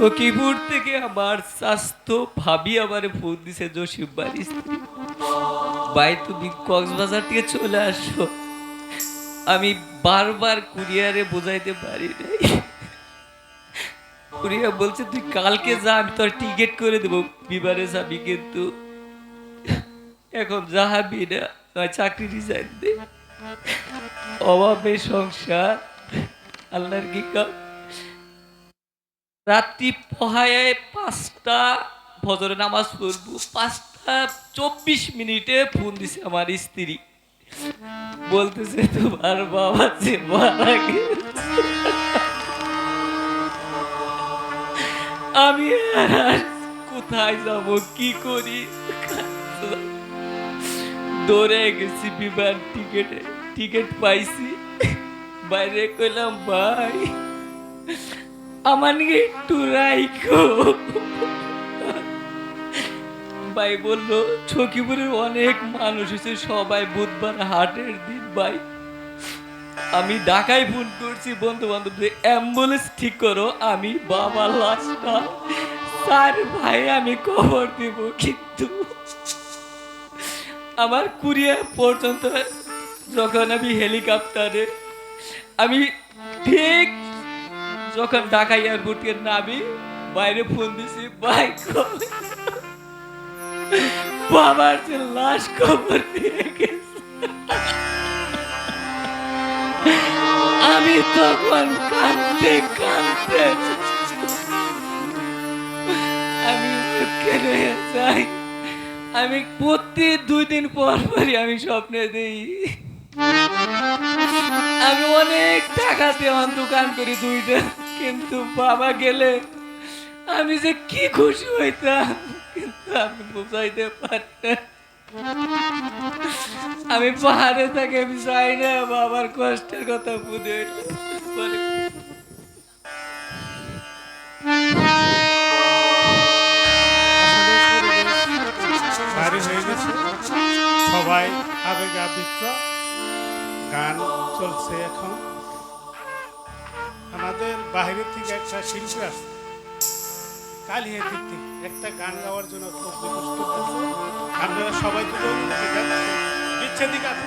সখীপুর থেকে আমার স্বাস্থ্য, ভাবি আমার ফোন দিছে জসিম বাড়ি ভাই, তুমি কক্সবাজার থেকে চলে আসো। আমি বারবার কুরিয়ারে বোঝাইতে পারি নাই। কুরিয়ার বলছে, তুই কালকে যা, আমি তোর টিকিট করে দেবো। বিমানে যাবি কিন্তু এখন যাহাবি না চাকরি রিজাইন দে অভাবে সংসার, আল্লাহর কি কাম রাত্রি পহায় পাঁচটা ভজরে নামাজ পড়ব, পাঁচটা চব্বিশ মিনিটে ফোন দিছে আমার স্ত্রী। বলতেছে, তোমার বাবা যে মারা আমি আর কোথায় যাব, কি করি? দৌড়ে গেছি, বিমান টিকেটে, টিকিট পাইছি। বাইরে কইলাম, ভাই আমার নিয়ে একটু রাইখো ভাই বলল, ছকিপুরের অনেক মানুষ এসে সবাই বুধবার হাটের দিন, ভাই। আমি ঢাকায় ফোন করছি বন্ধু বান্ধবদের অ্যাম্বুলেন্স ঠিক করো, আমি বাবা লাশটা স্যার ভাই, আমি খবর দেব কিন্তু আমার কুরিয়ার পর্যন্ত যখন আমি হেলিকপ্টারে, আমি ঠিক যখন ঢাকা এয়ারপোর্ট নামি বাইরে ফোন দিছি, ভাই কই? বাবার যে লাশ খবর দিয়ে আমি তখন কাঁদতে কাঁদতে, আমি কেন যাই। আমি প্রতি দুই দিন পর পরই আমি স্বপ্নে দিই। আমি অনেক টাকাতে দোকান করি দুইটা। কিন্তু বাবা গেলে আমি যে কি খুশি হইতাম, কিন্তু আমি বুঝাইতে পারি না। আমি পাহাড়ে থাকি, আমি চাই না, বাবার কষ্টের কথা বুঝে গেছে। সবাই আবেগ আবৃত্ত। গান চলছে এখন। আমাদের বাইরে থেকে একটা শিল্পী আসছে। কালী দিক একটা গান গাওয়ার জন্য আপনারা সবাই তো বিচ্ছেদিক। আছে